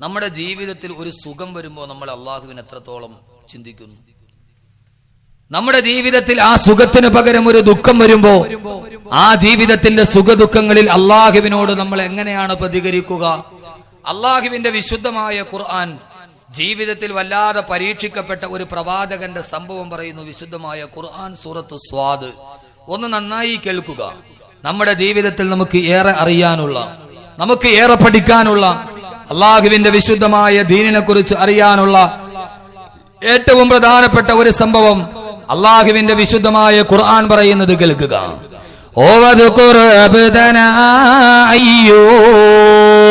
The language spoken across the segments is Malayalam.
നമ്മുടെ ജീവിതത്തിൽ ഒരു സുഖം വരുമ്പോൾ നമ്മൾ അള്ളാഹുവിന് എത്രത്തോളം ചിന്തിക്കുന്നു? നമ്മുടെ ജീവിതത്തിൽ ആ സുഖത്തിന് പകരം ഒരു ദുഃഖം വരുമ്പോ ആ ജീവിതത്തിന്റെ സുഖദുഃഖങ്ങളിൽ അള്ളാഹുവിനോട് നമ്മൾ എങ്ങനെയാണ് പ്രതികരിക്കുക? അള്ളാഹുവിന്റെ വിശുദ്ധമായ ഖുർആൻ ജീവിതത്തിൽ വല്ലാതെ പരീക്ഷിക്കപ്പെട്ട ഒരു പ്രവാചകന്റെ സംഭവം പറയുന്നു വിശുദ്ധമായ ഖുർആൻ സൂറത്ത് സ്വാദ്. ഒന്ന് നന്നായി കേൾക്കുക. നമ്മുടെ ജീവിതത്തിൽ നമുക്ക് ഏറെ അറിയാനുള്ള നമുക്ക് ഏറെ പഠിക്കാനുള്ള അള്ളാഹുവിന്റെ വിശുദ്ധമായ ദീനിനെ കുറിച്ച് അറിയാനുള്ള ഏറ്റവും പ്രധാനപ്പെട്ട ഒരു സംഭവം അള്ളാഹുവിന്റെ വിശുദ്ധമായ ഖുർആൻ പറയുന്നത് കേൾക്കുക. ഓവദ്കുർ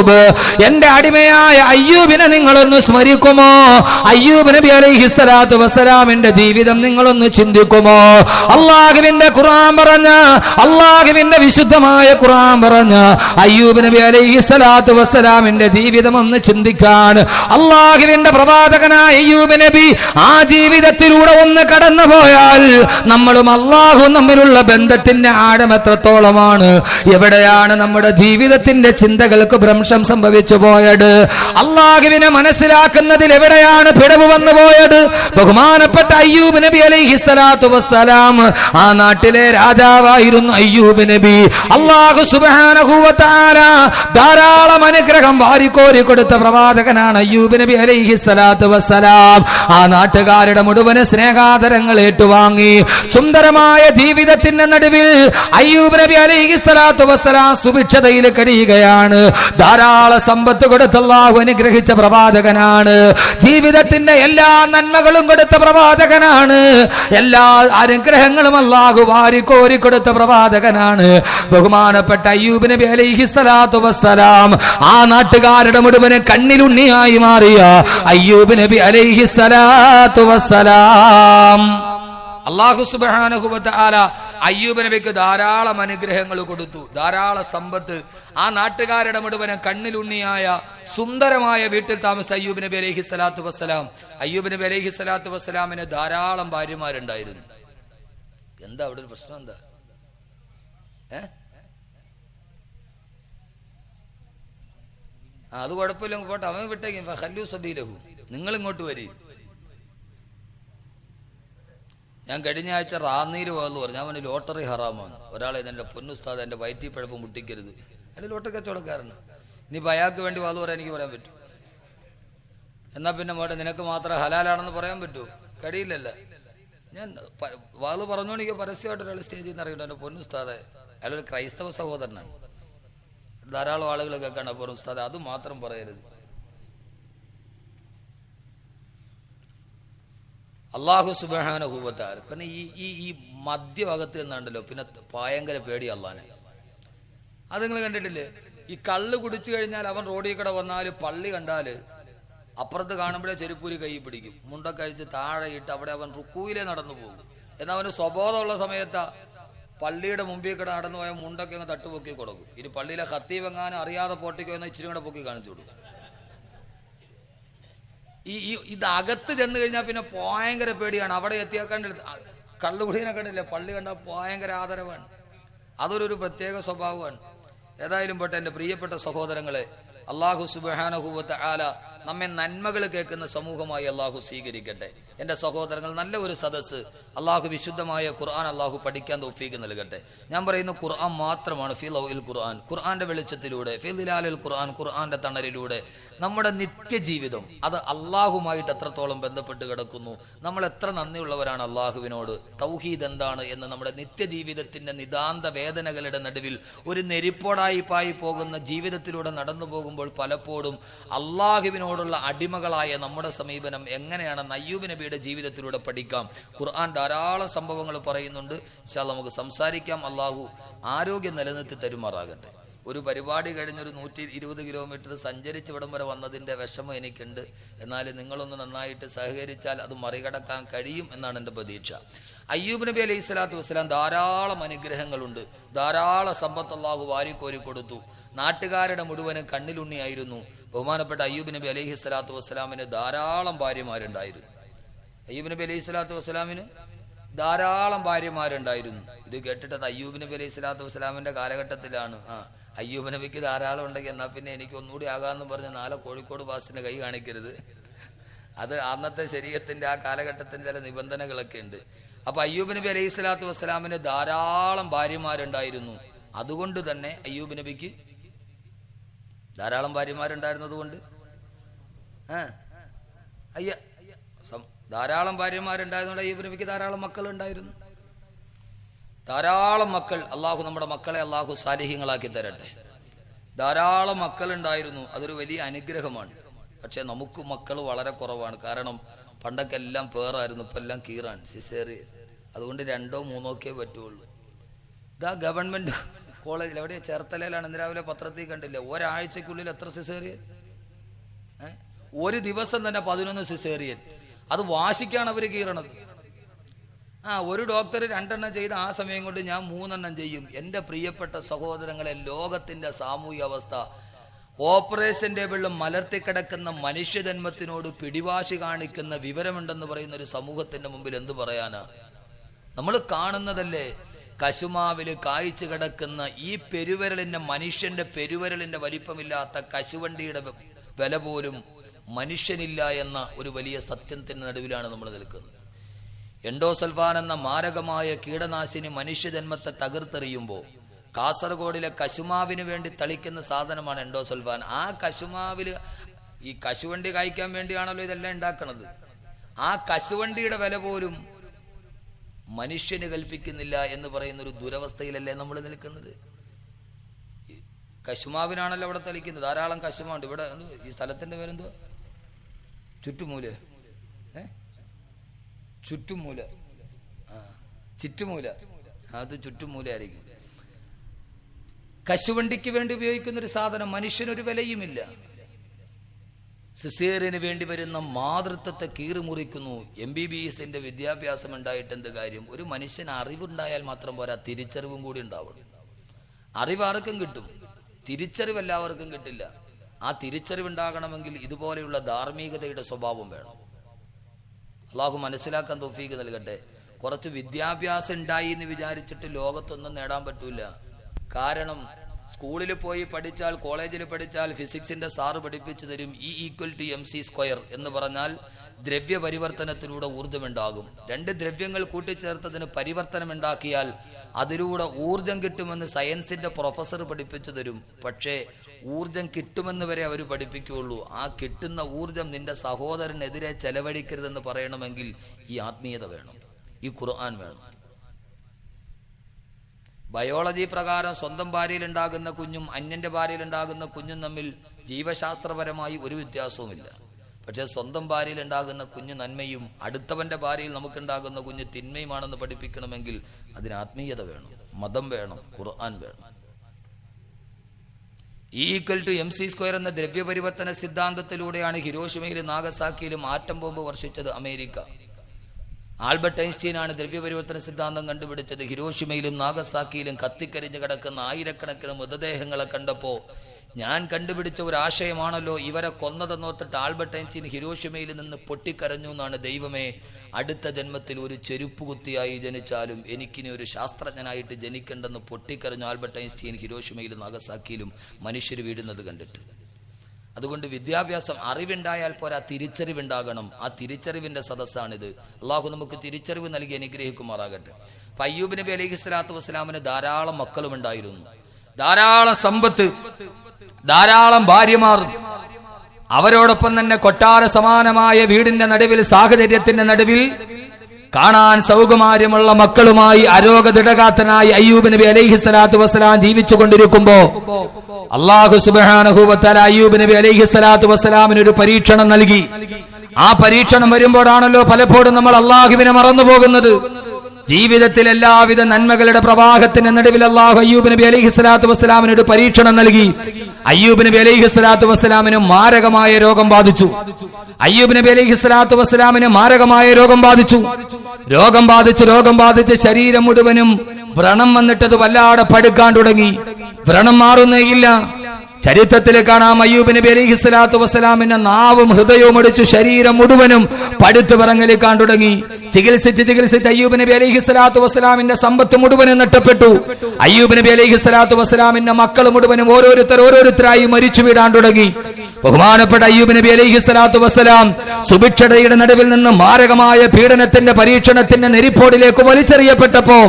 അയ്യൂബ് എന്റെ അടിമയായ അയ്യൂബിനെ നിങ്ങളൊന്ന് സ്മരിക്കുമോ? അയ്യൂബ് നബി അലൈഹി സ്വലാത്തു വസ്സലാമിന്റെ ജീവിതം നിങ്ങളൊന്ന് ചിന്തിക്കുമോ? അള്ളാഹുവിന്റെ ഖുർആൻ പറഞ്ഞ അള്ളാഹുവിന്റെ വിശുദ്ധമായ ഖുർആൻ പറഞ്ഞ അയ്യൂബ് നബി അലൈഹി സ്വലാത്തു വസ്സലാമിന്റെ ജീവിതം ഒന്ന് ചിന്തിക്കാൻ. അള്ളാഹുവിന്റെ പ്രവാചകനായ അയ്യൂബ് നബി ആ ജീവിതത്തിലൂടെ ഒന്ന് കടന്നു പോയാൽ നമ്മളും അള്ളാഹും തമ്മിലുള്ള ബന്ധത്തിന്റെ ആഴം എത്രത്തോളമാണ്? എവിടെയാണ് നമ്മുടെ ജീവിതത്തിന്റെ ചിന്തകൾക്ക് ഭ്രംശം? സംഭവിച്ചു പോയത്. അള്ളാഹുവിനെ മനസ്സിലാക്കുന്നതിൽ എവിടെയാണ് പിടവ് വന്നു പോയത്? ബഹുമാനപ്പെട്ട അയ്യൂബ് നബി അലൈഹി സ്വലാത്തു വസ്സലാം ആ നാട്ടിലെ രാജാവായിരുന്നു അയ്യൂബ് നബി. അള്ളാഹു സുബാനഹൂവത്താര ധാരാളം അനുഗ്രഹം വാരിക്കോരി കൊടുത്ത പ്രവാചകനാണ് അയ്യൂബ് നബി അലൈഹി സ്വലാത്തു വസ്സലാം. ആ നാട്ടുകാരുടെ മുഴുവൻ സ്നേഹാദരങ്ങൾ ഏറ്റുവാങ്ങി. സുന്ദരമായ ജീവിതത്തിന്റെ നടുവിൽ അയ്യൂബ് നബി അലൈഹി സ്വലാത്തു വസ്സലാം സുഭിക്ഷതയിൽ കഴിയുകയാണ്. ധാരാളം സമ്പത്ത് കൊടുത്ത അള്ളാഹു അനുഗ്രഹിച്ച പ്രവാചകനാണ്. ജീവിതത്തിന്റെ എല്ലാ നന്മകളും കൊടുത്ത പ്രവാചകനാണ്. എല്ലാ അനുഗ്രഹങ്ങളും അള്ളാഹു വാരിക്കോരി കൊടുത്ത പ്രവാചകനാണ്. ബഹുമാനപ്പെട്ട അയ്യൂബ് നബി അലൈഹി സ്വലാത്തു വസ്സലാം ആ നാട്ടുകാരുടെ മുഴുവൻ കണ്ണിലുണ്ണിയായി മാറിയ അയ്യൂബ് നബി അലൈഹി സ്വലാത്തു വസ്സലാം. അള്ളാഹു സുബാനഹുബത്ത് ആല അയ്യൂബ് നബിക്ക് ധാരാളം അനുഗ്രഹങ്ങൾ കൊടുത്തു. ധാരാളം സമ്പത്ത്. ആ നാട്ടുകാരുടെ മുഴുവനും കണ്ണിലുണ്ണിയായ സുന്ദരമായ വീട്ടിൽ താമസ അയ്യൂബ് നബി അലഹി സ്വലാത്തു വസ്സലാം. അയ്യൂബ് നബി അലഹി സ്വലാത്തു വസ്സലാമിന് ധാരാളം ഭാര്യമാരുണ്ടായിരുന്നു. എന്താ അവിടെ ഒരു പ്രശ്നം എന്താ? ഏ? അത് കുഴപ്പമില്ല പോട്ടെ. അവൻ വിട്ടേക്കും. നിങ്ങൾ ഇങ്ങോട്ട് വരി. ഞാൻ കഴിഞ്ഞ ആഴ്ച റാന്നീര് പോകാന്ന് പറഞ്ഞു. അവന് ലോട്ടറി ഹറാമാണ്. ഒരാളെ എന്റെ പൊന്നുസ്താദ് എന്റെ വയറ്റി പഴപ്പ് മുട്ടിക്കരുത്. എന്റെ ലോട്ടറി കച്ചവടക്കാരന്. ഇനിയിപ്പോൾ അയാൾക്ക് വേണ്ടി വാത് പറയാൻ എനിക്ക് പറയാൻ പറ്റൂ. എന്നാ പിന്നെ മോട്ടെ നിനക്ക് മാത്രം ഹലാലാണെന്ന് പറയാൻ പറ്റുമോ കഴിയില്ലല്ല. ഞാൻ വാത് പറഞ്ഞോണ്ടെങ്കിൽ പരസ്യമായിട്ട് ഒരാൾ സ്റ്റേജിൽ നിന്ന് അറിയണ്ട എന്റെ പൊന്നുസ്താദ് അയാളൊരു ക്രൈസ്തവ സഹോദരനാണ്. ധാരാളം ആളുകൾ കേൾക്കാണ് പൊന്നുസ്താദ് അത് മാത്രം പറയരുത്. അള്ളാഹു സുബാനുഭൂവത്താൽ പിന്നെ ഈ ഈ ഈ മധ്യഭാഗത്ത് നിന്നുണ്ടല്ലോ പിന്നെ ഭയങ്കര പേടി അള്ളാനെ. അത് നിങ്ങൾ കണ്ടിട്ടില്ലേ? ഈ കള്ള് കുടിച്ചു കഴിഞ്ഞാൽ അവൻ റോഡിൽ കൂടെ വന്നാൽ പള്ളി കണ്ടാൽ അപ്പുറത്ത് കാണുമ്പോഴേ ചെരുപ്പൂരി കൈ പിടിക്കും. മുണ്ട കഴിച്ച് താഴെ ഇട്ട് അവിടെ അവൻ റുക്കൂയിലേ നടന്നു പോകും. എന്നാൽ അവന് സ്വബോധമുള്ള സമയത്താ പള്ളിയുടെ മുമ്പിൽ കൂടെ നടന്നു പോയ മുണ്ടൊക്കെ അങ്ങ് തട്ടുപൊക്കി കൊടുക്കും. ഇനി പള്ളിയിലെ ഹത്തീവെങ്ങാനും അറിയാതെ പൊട്ടിക്കോ എന്ന് ഇച്ചിരി കൂടെ പൊക്കി കാണിച്ചു കൊടുക്കും. ഈ ഈ ഇത് അകത്ത് ചെന്ന് കഴിഞ്ഞാൽ പിന്നെ ഭയങ്കര പേടിയാണ്. അവിടെ എത്തിയാൽ കണ്ടെടുത്ത് കള്ളുകുടീനെ കണ്ടില്ലേ? പള്ളി കണ്ട ഭയങ്കര ആദരവാണ്. അതൊരു പ്രത്യേക സ്വഭാവമാണ്. ഏതായാലും പോട്ടെ എന്റെ പ്രിയപ്പെട്ട സഹോദരങ്ങളെ അള്ളാഹു സുബാനഹുബത്ത് ആല നമ്മെ നന്മകൾ കേൾക്കുന്ന സമൂഹമായി അള്ളാഹു സ്വീകരിക്കട്ടെ. എന്റെ സഹോദരങ്ങൾ നല്ല ഒരു സദസ്സ്. അള്ളാഹു വിശുദ്ധമായ ഖുർആൻ അള്ളാഹു പഠിക്കാൻ തോഫീക്ക് നൽകട്ടെ. ഞാൻ പറയുന്ന ഖുർആൻ മാത്രമാണ് ഫിൽ ഔൽ ഖുർആൻ. ഖുർആന്റെ വെളിച്ചത്തിലൂടെ ഫിൽ ഖുർആൻ ഖുർആന്റെ തണലിലൂടെ നമ്മുടെ നിത്യജീവിതം അത് അള്ളാഹുമായിട്ട് എത്രത്തോളം ബന്ധപ്പെട്ട് കിടക്കുന്നു നമ്മൾ എത്ര നന്ദിയുള്ളവരാണ് അള്ളാഹുവിനോട് തൗഹീദ് എന്താണ് എന്ന് നമ്മുടെ നിത്യജീവിതത്തിന്റെ നിതാന്ത വേദനകളുടെ നടുവിൽ ഒരു നെരിപ്പോടായി പായി പോകുന്ന ജീവിതത്തിലൂടെ നടന്നു പോകുമ്പോൾ പലപ്പോഴും അള്ളാഹുവിനോടുള്ള അടിമകളായ നമ്മുടെ സമീപനം എങ്ങനെയാണ് അയ്യൂബ് നബിയുടെ ജീവിതത്തിലൂടെ പഠിക്കാം. ഖുർആൻ ധാരാളം സംഭവങ്ങൾ പറയുന്നുണ്ട്. അല്ലാ നമുക്ക് സംസാരിക്കാം. അള്ളാഹു ആരോഗ്യം നിലനിർത്തി തരുമാറാകട്ടെ. ഒരു പരിപാടി കഴിഞ്ഞൊരു നൂറ്റി ഇരുപത് കിലോമീറ്റർ സഞ്ചരിച്ച് ഇവിടം വരെ വന്നതിന്റെ വിഷമം എനിക്കുണ്ട്. എന്നാൽ നിങ്ങളൊന്ന് നന്നായിട്ട് സഹകരിച്ചാൽ അത് മറികടക്കാൻ കഴിയും എന്നാണ് എന്റെ പ്രതീക്ഷ. അയ്യൂബ് നബി അലൈഹി സ്വലാത്തു വസ്സലാം ധാരാളം അനുഗ്രഹങ്ങളുണ്ട്. ധാരാളം സമ്പത്ത് അള്ളാഹു വാരിക്കോരി കൊടുത്തു നാട്ടുകാരുടെ മുഴുവനും കണ്ണിലുണ്ണിയായിരുന്നു. ബഹുമാനപ്പെട്ട അയ്യൂബ് നബി അലൈഹി സ്വലാത്തു വസ്സലാമിന് ധാരാളം ഭാര്യമാരുണ്ടായിരുന്നു. അയ്യൂബ് നബി അലൈഹി സ്വലാത്തു വസ്സലാമിന് ധാരാളം ഭാര്യമാരുണ്ടായിരുന്നു. ഇത് കേട്ടിട്ടത് അയ്യൂബ് നബി അലൈഹി സ്വലാത്തു വസ്സലാമിന്റെ കാലഘട്ടത്തിലാണ്. ആ അയ്യൂബ് നബിക്ക് ധാരാളം ഉണ്ടെങ്കിൽ എന്നാ പിന്നെ എനിക്ക് ഒന്നുകൂടി ആകാമെന്ന് പറഞ്ഞ് നാളെ കോഴിക്കോട് ബാസിന്റെ കൈ കാണിക്കരുത്. അത് അന്നത്തെ ശരീരത്തിന്റെ ആ കാലഘട്ടത്തിന്റെ ചില നിബന്ധനകളൊക്കെ ഉണ്ട്. അപ്പൊ അയ്യൂബ് നബി അലൈഹി സ്വലാത്തു വസ്സലാമിന് ധാരാളം ഭാര്യമാരുണ്ടായിരുന്നു. അതുകൊണ്ട് തന്നെ അയ്യൂബ് നബിക്ക് ധാരാളം ഭാര്യമാരുണ്ടായിരുന്നത് കൊണ്ട്. ആ അയ്യ ധാരാളം ഭാര്യമാരുണ്ടായതുകൊണ്ട് നബിക്ക് ധാരാളം മക്കളുണ്ടായിരുന്നു. ധാരാളം മക്കൾ അള്ളാഹു നമ്മുടെ മക്കളെ അള്ളാഹു സാലിഹ്യങ്ങളാക്കി തരട്ടെ. ധാരാളം മക്കളുണ്ടായിരുന്നു. അതൊരു വലിയ അനുഗ്രഹമാണ്. പക്ഷെ നമുക്ക് മക്കൾ വളരെ കുറവാണ്. കാരണം പണ്ടൊക്കെ എല്ലാം പേറായിരുന്നു. ഇപ്പം എല്ലാം കീറാണ്. സിസേറി അതുകൊണ്ട് രണ്ടോ മൂന്നോ ഒക്കെ പറ്റുള്ളൂ. ഇതാ ഗവൺമെന്റ് കോളേജിൽ എവിടെ ചേർത്തലയിലാണ് ഇന്ന് രാവിലെ പത്രത്തിൽ കണ്ടില്ലേ. ഒരാഴ്ചക്കുള്ളിൽ എത്ര സിസേറിയൻ? ഒരു ദിവസം തന്നെ പതിനൊന്ന് സിസേറിയൻ. അത് വാശിക്കാണ് അവർ കീറണത്. ആ ഒരു ഡോക്ടർ രണ്ടെണ്ണം ചെയ്ത് ആ സമയം കൊണ്ട് ഞാൻ മൂന്നെണ്ണം ചെയ്യും. എന്റെ പ്രിയപ്പെട്ട സഹോദരങ്ങളെ ലോകത്തിന്റെ സാമൂഹ്യ അവസ്ഥ ഓപ്പറേഷൻ ടേബിളിൽ മലർത്തിക്കിടക്കുന്ന മനുഷ്യജന്മത്തിനോട് പിടിവാശി കാണിക്കുന്ന വിവരമുണ്ടെന്ന് പറയുന്ന ഒരു സമൂഹത്തിന്റെ മുമ്പിൽ എന്തു പറയാനാ? നമ്മൾ കാണുന്നതല്ലേ കശുമാവിൽ കായ്ച്ചു കിടക്കുന്ന ഈ പെരുവിരലിന്റെ മനുഷ്യന്റെ പെരുവിരലിന്റെ വലിപ്പമില്ലാത്ത കശുവണ്ടിയുടെ വില പോലും മനുഷ്യനില്ല എന്ന ഒരു വലിയ സത്യത്തിന്റെ നടുവിലാണ് നമ്മൾ നിൽക്കുന്നത്. എൻഡോസൽഫാൻ എന്ന മാരകമായ കീടനാശിനി മനുഷ്യജന്മത്തെ തകർത്തെറിയുമ്പോൾ കാസർഗോഡിലെ കശുമാവിന് വേണ്ടി തളിക്കുന്ന സാധനമാണ് എൻഡോസൽഫാൻ ആ കശുമാവിൽ ഈ കശുവണ്ടി കായ്ക്കാൻ വേണ്ടിയാണല്ലോ ഇതെല്ലാം ഉണ്ടാക്കുന്നത് ആ കശുവണ്ടിയുടെ വില പോലും മനുഷ്യന് കൽപ്പിക്കുന്നില്ല എന്ന് പറയുന്ന ഒരു ദുരവസ്ഥയിലല്ലേ നമ്മൾ നിൽക്കുന്നത്? കശുമാവിനാണല്ലോ അവിടെ തളിക്കുന്നത്. ധാരാളം കശുമാവുണ്ട്. ഇവിടെ ഈ സ്ഥലത്തിന്റെ പേരെന്തോ ചുറ്റുമൂല. ഏ? ചുറ്റുമൂല. ആ ചുറ്റുമൂല. അത് ചുറ്റുമൂലയായിരിക്കും കശുവണ്ടിക്ക് വേണ്ടി ഉപയോഗിക്കുന്ന ഒരു സാധനം മനുഷ്യനൊരു വിലയുമില്ല. സിസേറിന് വേണ്ടി വരുന്ന മാതൃത്വത്തെ കീറിമുറിക്കുന്നു. എം ബി ബി എസിന്റെ വിദ്യാഭ്യാസം ഉണ്ടായിട്ട് എന്ത് കാര്യം? ഒരു മനുഷ്യന് അറിവുണ്ടായാൽ മാത്രം പോരാ തിരിച്ചറിവും കൂടി ഉണ്ടാവണം അറിവ് ആർക്കും കിട്ടും? തിരിച്ചറിവ് എല്ലാവർക്കും കിട്ടില്ല. ആ തിരിച്ചറിവുണ്ടാകണമെങ്കിൽ ഇതുപോലെയുള്ള ധാർമ്മികതയുടെ സ്വഭാവം വേണം. അള്ളാഹു മനസ്സിലാക്കാൻ തോഫീക്ക് നൽകട്ടെ. കുറച്ച് വിദ്യാഭ്യാസം ഉണ്ടായി എന്ന് വിചാരിച്ചിട്ട് ലോകത്തൊന്നും നേടാൻ പറ്റൂല. കാരണം സ്കൂളിൽ പോയി പഠിച്ചാൽ കോളേജിൽ പഠിച്ചാൽ ഫിസിക്സിന്റെ സാറ് പഠിപ്പിച്ചു തരും E equal to M C square എന്ന് പറഞ്ഞാൽ ദ്രവ്യ പരിവർത്തനത്തിലൂടെ ഊർജമുണ്ടാകും. രണ്ട് ദ്രവ്യങ്ങൾ കൂട്ടിച്ചേർത്തതിന് പരിവർത്തനം ഉണ്ടാക്കിയാൽ അതിലൂടെ ഊർജം കിട്ടുമെന്ന് സയൻസിന്റെ പ്രൊഫസർ പഠിപ്പിച്ചു തരും. പക്ഷേ ഊർജം കിട്ടുമെന്ന് വരെ അവർ പഠിപ്പിക്കുകയുള്ളൂ. ആ കിട്ടുന്ന ഊർജം നിന്റെ സഹോദരനെതിരെ ചെലവഴിക്കരുതെന്ന് പറയണമെങ്കിൽ ഈ ആത്മീയത വേണം. ഈ ഖുർആൻ വേണം. ബയോളജി പ്രകാരം സ്വന്തം ഭാര്യയിൽ ഉണ്ടാകുന്ന കുഞ്ഞും അന്യന്റെ ഭാര്യയിൽ ഉണ്ടാകുന്ന കുഞ്ഞും തമ്മിൽ ജീവശാസ്ത്രപരമായി ഒരു വ്യത്യാസവുമില്ല. പക്ഷേ സ്വന്തം ഭാര്യയിൽ ഉണ്ടാകുന്ന കുഞ്ഞ് നന്മയും അടുത്തവന്റെ ഭാര്യയിൽ നമുക്കുണ്ടാകുന്ന കുഞ്ഞ് തിന്മയുമാണെന്ന് പഠിപ്പിക്കണമെങ്കിൽ അതിന് ആത്മീയത വേണം മതം വേണം ഖുർആൻ വേണം. Equal to M C square എന്ന ദ്രവ്യപരിവർത്തന സിദ്ധാന്തത്തിലൂടെയാണ് ഹിരോഷിമയിലും നാഗസാക്കിയിലും ആറ്റം ബോംബ് വർഷിച്ചത് അമേരിക്ക. ആൽബർട്ട് ഐൻസ്റ്റീനാണ് ദ്രവ്യപരിവർത്തന സിദ്ധാന്തം കണ്ടുപിടിച്ചത്. ഹിരോഷിമയിലും നാഗസാക്കിയിലും കത്തിക്കരിഞ്ഞ് കിടക്കുന്ന ആയിരക്കണക്കിന് മൃതദേഹങ്ങളെ കണ്ടപ്പോ ഞാൻ കണ്ടുപിടിച്ച ഒരു ആശയമാണല്ലോ ഇവരെ കൊന്നതെന്നോർത്തിട്ട് ആൽബർട്ട് ഐൻസ്റ്റീൻ ഹിരോഷിമയിൽ നിന്ന് പൊട്ടിക്കരഞ്ഞു എന്നാണ് ദൈവമേ. അടുത്ത ജന്മത്തിൽ ഒരു ചെരുപ്പ് കുത്തിയായി ജനിച്ചാലും എനിക്കിനി ഒരു ശാസ്ത്രജ്ഞനായിട്ട് ജനിക്കണ്ടെന്ന് പൊട്ടിക്കരഞ്ഞു ആൽബർട്ട് ഐൻസ്റ്റീൻ ഹിരോഷിമയിലും നാഗസാക്കിയിലും മനുഷ്യർ വീഴുന്നത് കണ്ടിട്ട്. അതുകൊണ്ട് വിദ്യാഭ്യാസം അറിവുണ്ടായാൽ പോരാ തിരിച്ചറിവുണ്ടാകണം. ആ തിരിച്ചറിവിന്റെ സദസ്സാണിത്. അള്ളാഹു നമുക്ക് തിരിച്ചറിവ് നൽകി അനുഗ്രഹിക്കുമാറാകട്ടെ. അപ്പൊ അയ്യൂബ് നബി അലൈഹി സ്വലാത്തു വസ്സലാമിന് ധാരാളം മക്കളും ഉണ്ടായിരുന്നു. ധാരാളം സമ്പത്ത് ധാരാളം ഭാര്യമാർ. അവരോടൊപ്പം തന്നെ കൊട്ടാര സമാനമായ വീടിന്റെ നടുവിൽ സാഹചര്യത്തിന്റെ നടുവിൽ കാണാൻ സൗകുമാര്യമുള്ള മക്കളുമായി അരോഗദൃഢകാത്തനായി അയ്യൂബ് നബി അലൈഹി സ്വലാത്തു വസ്സലാം ജീവിച്ചു കൊണ്ടിരിക്കുമ്പോ അള്ളാഹു സുബാനഹുബത്തല അയ്യൂബ് നബി അലൈഹി സ്വലാത്തു വസ്സലാമിന് ഒരു പരീക്ഷണം നൽകി. ആ പരീക്ഷണം വരുമ്പോഴാണല്ലോ പലപ്പോഴും നമ്മൾ അള്ളാഹുവിനെ മറന്നു പോകുന്നത്. ജീവിതത്തിൽ എല്ലാവിധ നന്മകളുടെ പ്രവാഹത്തിന് നടുവിൽ അള്ളാഹു അയ്യൂബ് നബി അലൈഹി സ്വലാത്തു വസ്സലാമിന് ഒരു പരീക്ഷണം നൽകി. അയ്യൂബ് നബി അലൈഹി സ്വലാത്തു വസ്സലാമിന് മാരകമായ രോഗം ബാധിച്ചു. അയ്യൂബ് നബി അലൈഹി സ്വലാത്തു വസ്സലാമിന് മാരകമായ രോഗം ബാധിച്ചു. രോഗം ബാധിച്ച് രോഗം ബാധിച്ച് ശരീരം മുഴുവനും വ്രണം വന്നിട്ടത് വല്ലാതെ പടുക്കാൻ തുടങ്ങി. വ്രണം മാറുന്നേയില്ല. ചരിത്രത്തിൽ കാണാം അയ്യൂബ് നബി അലൈഹി സ്വലാത്തു വസ്സലാമിന്റെ നാവും ഹൃദയവും അടിച്ചു ശരീരം മുഴുവനും പടുത്തു പറങ്ങലിക്കാൻ തുടങ്ങി. ചികിത്സിച്ച് ചികിത്സിച്ച് അയ്യൂബ് നബി അലൈഹി സ്വലാത്തു വസ്സലാമിന്റെ സമ്പത്ത് മുഴുവനും നഷ്ടപ്പെട്ടു. അയ്യൂബ് നബി അലൈഹി സ്വലാത്തു വസ്സലാമിന്റെ മക്കൾ മുഴുവനും ഓരോരുത്തർ ഓരോരുത്തരായി മരിച്ചു വീടാൻ തുടങ്ങി. ബഹുമാനപ്പെട്ട അയ്യൂബ് നബി അലൈഹി സ്വലാത്തു വസ്സലാം സുഭിക്ഷതയുടെ നടുവിൽ നിന്ന് മാരകമായ പീഡനത്തിന്റെ പരീക്ഷണത്തിന്റെ നെരിപ്പോടിലേക്ക് വലിച്ചെറിയപ്പെട്ടപ്പോ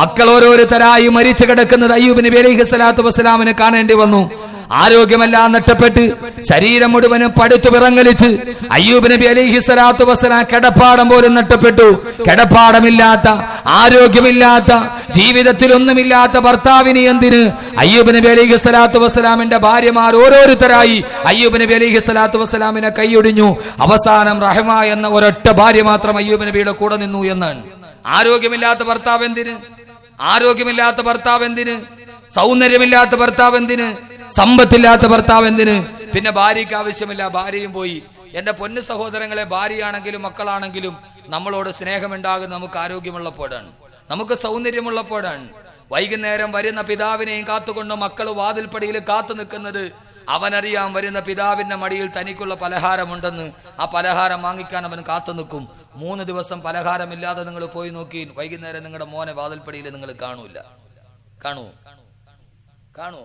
മക്കൾ ഓരോരുത്തരായി മരിച്ചു കിടക്കുന്നത് അയ്യൂബ് നബി അലൈഹി സ്വലാത്തു വസ്സലാമിന് കാണേണ്ടി വന്നു. ആരോഗ്യമെല്ലാം നഷ്ടപ്പെട്ട് ശരീരം മുഴുവനും പടുത്തു പിറങ്ങലിച്ച് അയ്യൂബ് നബി അലിഹി സ്വലാത്തു വസ്സലാം കിടപ്പാടം പോലും നഷ്ടപ്പെട്ടു. കിടപ്പാടമില്ലാത്ത ആരോഗ്യമില്ലാത്ത ജീവിതത്തിൽ ഒന്നുമില്ലാത്ത ഭർത്താവിന് എന്തിന്? അയ്യൂബ് നബി അലിഹി സ്വലാത്തു വസ്സലാമിന്റെ ഭാര്യമാർ ഓരോരുത്തരായി അയ്യൂബ് നബി അലിഹി സ്വലാത്തു വസ്സലാമിനെ കൈയൊടിഞ്ഞു. അവസാനം റഹ്മ എന്ന ഒരൊറ്റ ഭാര്യ മാത്രം അയ്യൂബ് നബിയുടെ കൂടെ നിന്നു എന്നാണ്. ആരോഗ്യമില്ലാത്ത ഭർത്താവ് എന്തിന്? ആരോഗ്യമില്ലാത്ത ഭർത്താവ് എന്തിന്? സൗന്ദര്യമില്ലാത്ത ഭർത്താവ് എന്തിന്? സമ്പത്തില്ലാത്ത ഭർത്താവ് എന്തിന്? പിന്നെ ഭാര്യയ്ക്ക് ആവശ്യമില്ല ഭാര്യയും പോയി. എന്റെ പൊന്നു സഹോദരങ്ങളെ ഭാര്യയാണെങ്കിലും മക്കളാണെങ്കിലും നമ്മളോട് സ്നേഹമുണ്ടാകുന്ന നമുക്ക് ആരോഗ്യമുള്ളപ്പോഴാണ്. നമുക്ക് സൗന്ദര്യമുള്ളപ്പോഴാണ്. വൈകുന്നേരം വരുന്ന പിതാവിനെയും കാത്തുകൊണ്ട് മക്കൾ വാതിൽപ്പടിയിൽ കാത്തു നിൽക്കുന്നത് അവനറിയാം വരുന്ന പിതാവിന്റെ മടിയിൽ തനിക്കുള്ള പലഹാരമുണ്ടെന്ന്. ആ പലഹാരം വാങ്ങിക്കാൻ അവൻ കാത്തു നിൽക്കും. മൂന്ന് ദിവസം പലഹാരമില്ലാതെ നിങ്ങൾ പോയി നോക്കി വൈകുന്നേരം നിങ്ങളുടെ മോനെ വാതിൽപ്പടിയിൽ നിങ്ങൾ കാണൂല. കാണൂ. കാണൂ.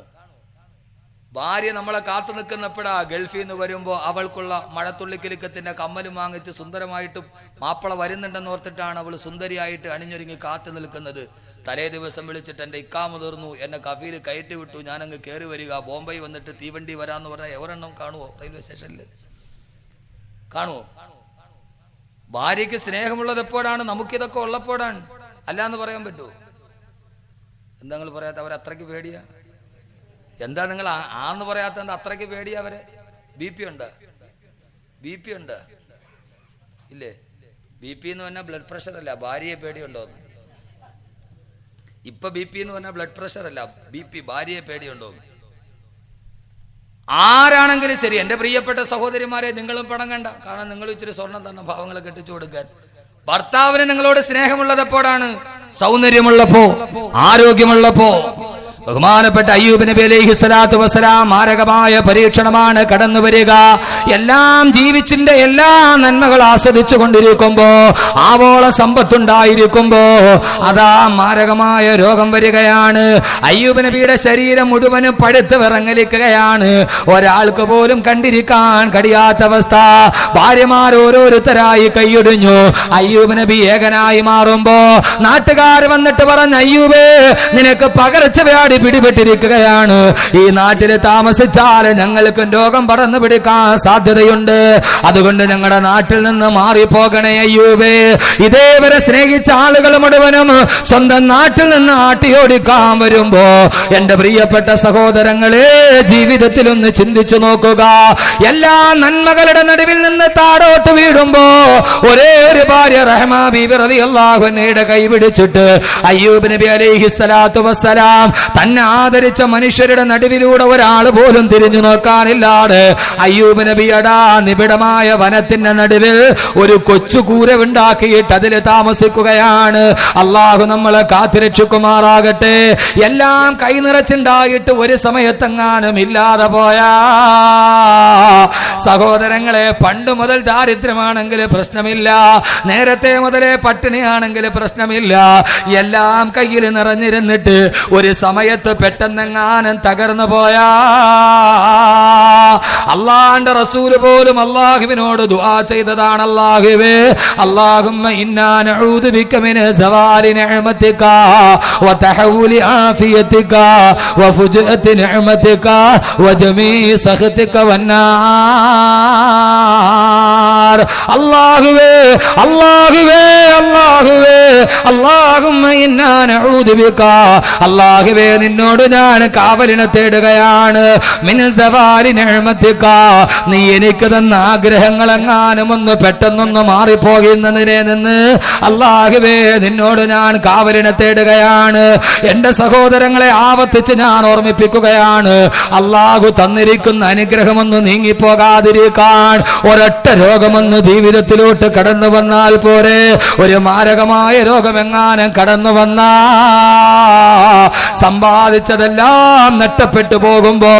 ഭാര്യ നമ്മളെ കാത്തു നിൽക്കുന്നപ്പോഴാ ഗൾഫിൽ നിന്ന് വരുമ്പോൾ അവൾക്കുള്ള മഴത്തുള്ളിക്കിലുക്കത്തിന്റെ കമ്മലും വാങ്ങിച്ച് സുന്ദരമായിട്ട് മാപ്പിള വരുന്നുണ്ടെന്ന് ഓർത്തിട്ടാണ് അവൾ സുന്ദരിയായിട്ട് അണിഞ്ഞൊരുങ്ങി കാത്തു നിൽക്കുന്നത്. തലേ ദിവസം വിളിച്ചിട്ട് എന്റെ ഇക്കാമ തീർന്നു. എന്നെ കഫീൽ കയറ്റി വിട്ടു. ഞാനങ്ങ് കയറി വരിക. ബോംബെ വന്നിട്ട് തീവണ്ടി വരാന്ന് പറഞ്ഞാൽ എവരെണ്ണം കാണുമോ റെയിൽവേ സ്റ്റേഷനിൽ കാണുമോ ഭാര്യയ്ക്ക് സ്നേഹമുള്ളത് എപ്പോഴാണ്? നമുക്കിതൊക്കെ ഉള്ളപ്പോഴാണ്. അല്ലാന്ന് പറയാൻ പറ്റുമോ എന്താ നിങ്ങൾ പറയാത്ത? അവർ അത്രയ്ക്ക് പേടിയാ? എന്താ നിങ്ങൾ ആന്ന് പറയാത്ത എന്താ അത്രയ്ക്ക് പേടി അവരെ? ബി പി ഉണ്ട്. ബി പി ഉണ്ട്. ഇല്ലേ? ബി പി എന്ന് പറഞ്ഞാൽ ബ്ലഡ് പ്രഷർ അല്ല ഭാര്യയെ പേടിയുണ്ടോ. ഇപ്പൊ ബി പി എന്ന് പറഞ്ഞാൽ ബ്ലഡ് പ്രഷർ അല്ല ബി പി ഭാര്യയെ പേടിയുണ്ടോ ആരാണെങ്കിലും ശരി എന്റെ പ്രിയപ്പെട്ട സഹോദരിമാരെ നിങ്ങളും പണം കണ്ട കാരണം നിങ്ങൾ ഇച്ചിരി സ്വർണം തന്ന ഭാവങ്ങളെ കെട്ടിച്ചു കൊടുക്കാൻ. ഭർത്താവിന് നിങ്ങളോട് സ്നേഹമുള്ളത് എപ്പോഴാണ് സൗന്ദര്യമുള്ളപ്പോ ആരോഗ്യമുള്ളപ്പോ. ബഹുമാനപ്പെട്ട അയ്യൂബ് നബി അലൈഹി സ്വലാത്തു വസ്സലാം മാരകമായ പരീക്ഷണമാണ് കടന്നു വരിക. എല്ലാം ജീവിച്ചിന്റെ എല്ലാ നന്മകൾ ആസ്വദിച്ചു കൊണ്ടിരിക്കുമ്പോ ആവോള സമ്പത്തുണ്ടായിരിക്കുമ്പോ അതാ മാരകമായ രോഗം വരികയാണ്. അയ്യൂബ് നബിയുടെ ശരീരം മുഴുവനും പഴുത്ത് വിറങ്ങലിക്കുകയാണ്. ഒരാൾക്ക് പോലും കണ്ടിരിക്കാൻ കഴിയാത്ത അവസ്ഥ ഭാര്യമാർ ഓരോരുത്തരായി കൈയൊടിഞ്ഞു. അയ്യൂബ് നബി ഏകനായി മാറുമ്പോ നാട്ടുകാർ വന്നിട്ട് പറഞ്ഞ അയ്യൂബ് നിനക്ക് പകർച്ചവ്യാധി പിടിപെട്ടിരിക്കുകയാണ്. ഈ നാട്ടിൽ താമസിച്ചാൽ ഞങ്ങൾക്ക് രോഗം പടർന്നു പിടിക്കാൻ സാധ്യതയുണ്ട്. അതുകൊണ്ട് ഞങ്ങളുടെ നാട്ടിൽ നിന്ന് മാറിപ്പോകണേ അയ്യൂബേ. ഇതേവരെ സ്നേഹിച്ച ആളുകൾ മുഴുവനും സ്വന്തം നാട്ടിൽ നിന്ന് ആട്ടിയോടിക്കാൻ വരുമ്പോ എന്റെ പ്രിയപ്പെട്ട സഹോദരങ്ങളെ ജീവിതത്തിൽ ഒന്ന് ചിന്തിച്ചു നോക്കുക. എല്ലാ നന്മകളുടെ നടുവിൽ നിന്ന് താടോട്ട് വീഴുമ്പോ ഒരേ ഒരു ഭാര്യ റഹ്മാ ബീബി റളിയല്ലാഹു അൻഹയുടെ കൈ പിടിച്ചിട്ട് അയ്യൂബ് നബി അലൈഹി സ്വലാത്തു വസ്സലാം തന്നെ ആദരിച്ച മനുഷ്യരുടെ നടുവിലൂടെ ഒരാൾ പോലും തിരിഞ്ഞു നോക്കാനില്ലാതെ അയ്യൂബ് നബിയടാ നിബിഡമായ വനത്തിന്റെ നടുവിൽ ഒരു കൊച്ചു കൂര ഉണ്ടാക്കിയിട്ട് അതിൽ താമസിക്കുകയാണ്. അള്ളാഹു നമ്മളെ കാത്തിരക്ഷിക്കുമാറാകട്ടെ. എല്ലാം കൈ നിറച്ചുണ്ടായിട്ട് ഒരു സമയത്തെങ്ങാനും ഇല്ലാതെ പോയാ. സഹോദരങ്ങളെ പണ്ട് മുതൽ ദാരിദ്ര്യമാണെങ്കിൽ പ്രശ്നമില്ല. നേരത്തെ മുതലേ പട്ടിണിയാണെങ്കിൽ പ്രശ്നമില്ല. എല്ലാം കയ്യിൽ നിറഞ്ഞിരുന്നിട്ട് ഒരു സമയത്ത് പെട്ടെന്നെങ്ങാനും തകർന്നു പോയാ. അള്ളാന്റെ റസൂൽ പോലും അള്ളാഹുവിനോട് ദുആ ചെയ്തതാണ് അള്ളാഹുവേ. അള്ളാഹുമ്മ ഇന്നാ അല്ലാഹുവേ അള്ളാഹുവേ അള്ളാഹുവേ അള്ളാഹുവേ അള്ളാഹുബിക്ക അള്ളാഹുവേ നിന്നോട് ഞാൻ കാവലിനെ തേടുകയാണ്. നീ എനിക്ക് തന്ന ആഗ്രഹങ്ങൾ എങ്ങാനും ഒന്ന് പെട്ടെന്നൊന്ന് മാറിപ്പോകുന്നതിനെ നിന്ന് അല്ലാഹുവേ നിന്നോട് ഞാൻ കാവലിനെ തേടുകയാണ്. എന്റെ സഹോദരങ്ങളെ ആവർത്തിച്ച് ഞാൻ ഓർമ്മിപ്പിക്കുകയാണ്. അല്ലാഹു തന്നിരിക്കുന്ന അനുഗ്രഹമൊന്ന് നീങ്ങിപ്പോകാതിരിക്കാൻ ഒരൊറ്റ രോഗം രോഗമൊന്ന് ജീവിതത്തിലോട്ട് കടന്നു വന്നാൽ പോരെ. ഒരു മാരകമായ രോഗമെങ്ങാനും കടന്നു വന്നാ. സമ്പാദിച്ചതെല്ലാം നഷ്ടപ്പെട്ടു പോകുമ്പോ